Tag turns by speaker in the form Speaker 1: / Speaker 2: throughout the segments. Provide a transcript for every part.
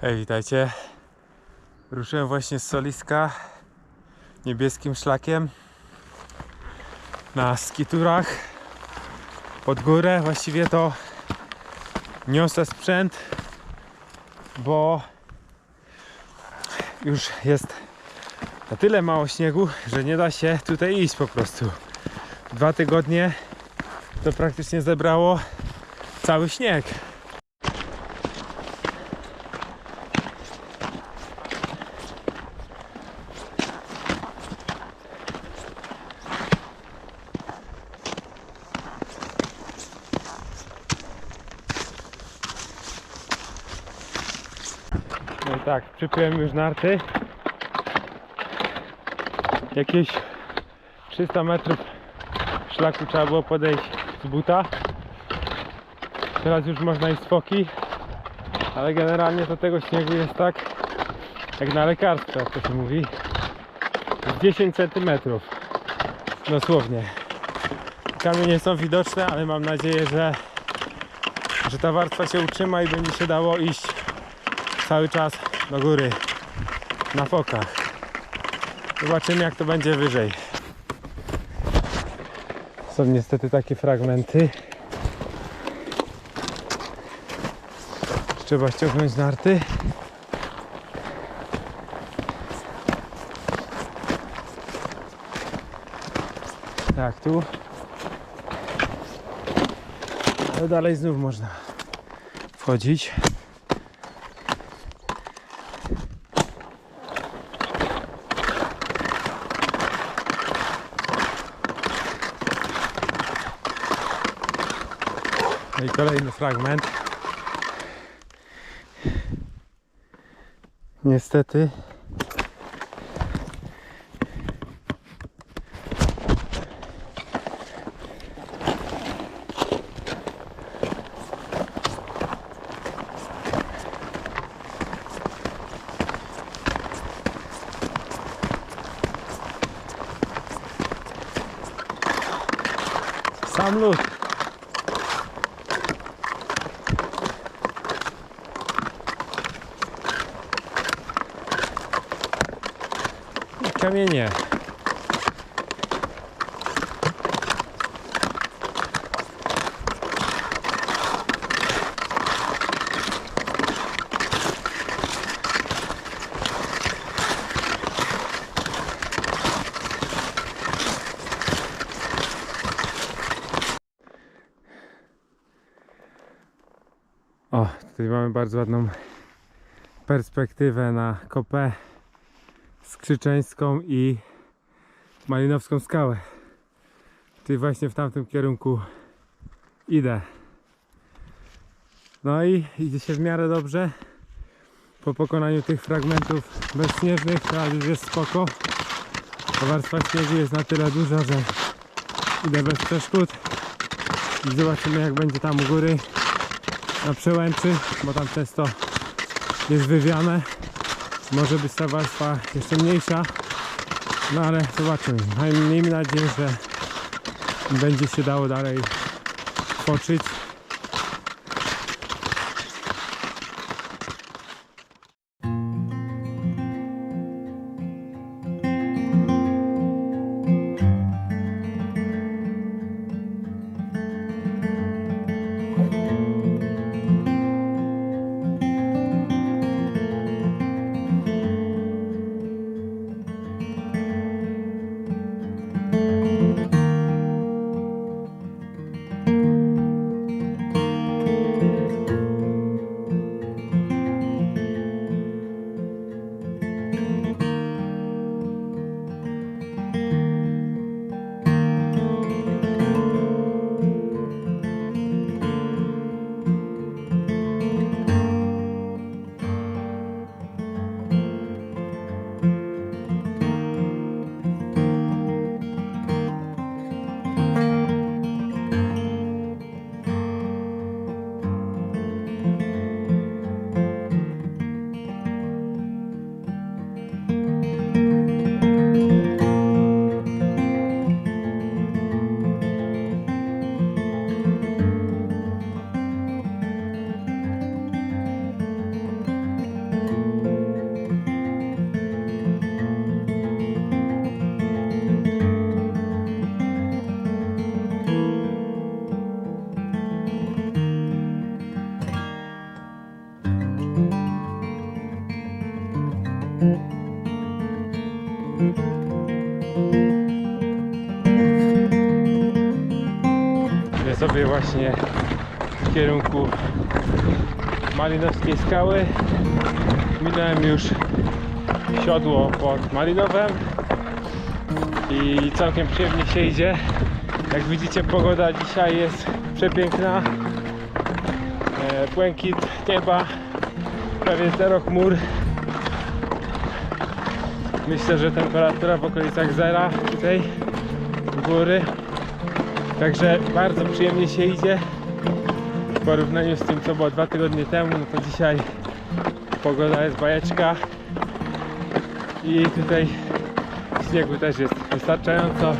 Speaker 1: Hej, witajcie. Ruszyłem właśnie z Soliska niebieskim szlakiem na skiturach pod górę. Właściwie to niosę sprzęt, bo już jest na tyle mało śniegu, że nie da się tutaj iść po prostu. Dwa tygodnie to praktycznie zebrało cały śnieg. No i tak, przypiłem już narty. Jakieś 300 metrów szlaku trzeba było podejść z buta. Teraz już można iść z foki, ale generalnie to tego śniegu jest tak jak na lekarstwo, jak to się mówi. Z 10 cm. Dosłownie. Kamienie są widoczne, ale mam nadzieję, że, że ta warstwa się utrzyma i będzie się dało iść cały czas do góry na fokach. Zobaczymy jak to będzie wyżej. Są niestety takie fragmenty. Trzeba ściągnąć narty. Tak, tu. Ale dalej znów można wchodzić. Kolejny fragment. Niestety. Sam lód. Kamienie. O, tutaj mamy bardzo ładną perspektywę na kopę skrzyczeńską i malinowską skałę. Tutaj właśnie w tamtym kierunku idę. No i idzie się w miarę dobrze. Po pokonaniu tych fragmentów bezśnieżnych, teraz już jest spoko. Ta warstwa śniegu jest na tyle duża, że idę bez przeszkód. I zobaczymy jak będzie tam u góry na przełęczy, bo tam często jest wywiane. Może być ta warstwa jeszcze mniejsza, no ale zobaczymy. Miejmy nadzieję, że będzie się dało dalej poczyć. Idę sobie właśnie w kierunku Malinowskiej Skały. Minąłem już siodło pod Malinowem i całkiem przyjemnie się idzie. Jak widzicie pogoda dzisiaj jest przepiękna. E, Błękit nieba, prawie zero chmur. Myślę, że temperatura w okolicach zera tutaj góry. Także bardzo przyjemnie się idzie. W porównaniu z tym co było dwa tygodnie temu, no to dzisiaj pogoda jest bajeczka. I tutaj śniegu też jest wystarczająco.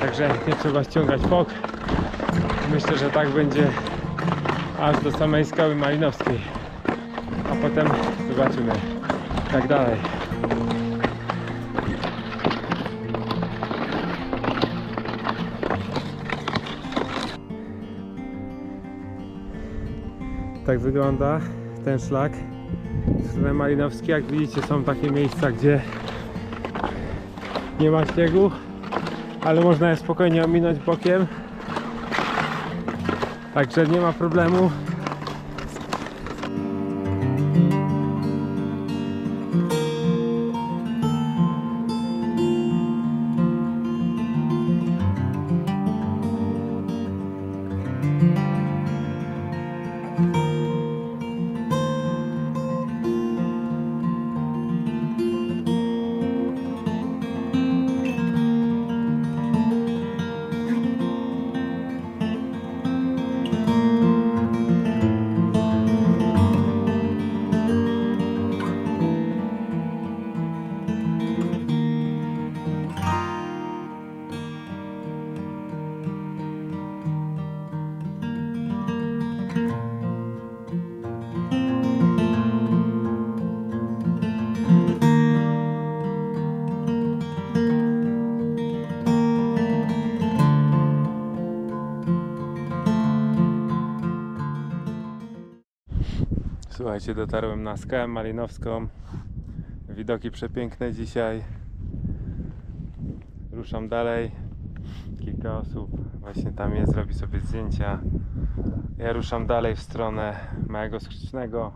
Speaker 1: Także nie trzeba ściągać fok. Myślę, że tak będzie aż do samej skały malinowskiej. A potem zobaczymy jak dalej. Tak wygląda ten szlak stronę Malinowskiej. Jak widzicie są takie miejsca, gdzie nie ma śniegu, ale można je spokojnie ominąć bokiem. Także nie ma problemu. Słuchajcie, dotarłem na skałę malinowską. Widoki przepiękne dzisiaj. Ruszam dalej. Kilka osób właśnie tam jest, robi sobie zdjęcia. Ja ruszam dalej w stronę małego skrzycznego.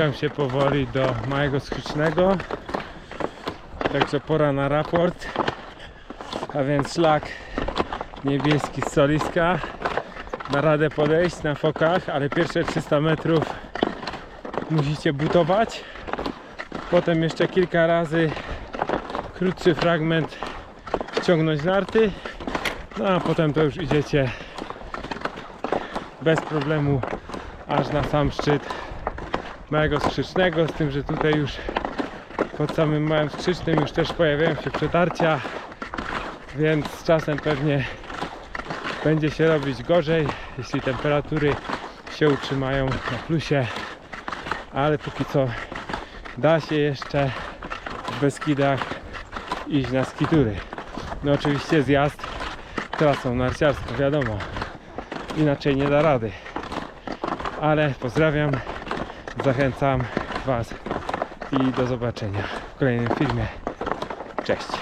Speaker 1: Zbliżam się powoli do małego skrzycznego. Także pora na raport. A więc szlak niebieski z Soliska. Na radę podejść na fokach, ale pierwsze 300 metrów musicie butować. Potem jeszcze kilka razy krótszy fragment ciągnąć narty. No a potem to już idziecie bez problemu aż na sam szczyt małego skrzycznego, z tym, że tutaj już pod samym małym skrzycznym już też pojawiają się przetarcia, więc z czasem pewnie będzie się robić gorzej, jeśli temperatury się utrzymają na plusie, ale póki co da się jeszcze w Beskidach iść na skitury. No oczywiście zjazd trasą narciarską, wiadomo, inaczej nie da rady. Ale pozdrawiam, zachęcam Was i do zobaczenia w kolejnym filmie. Cześć!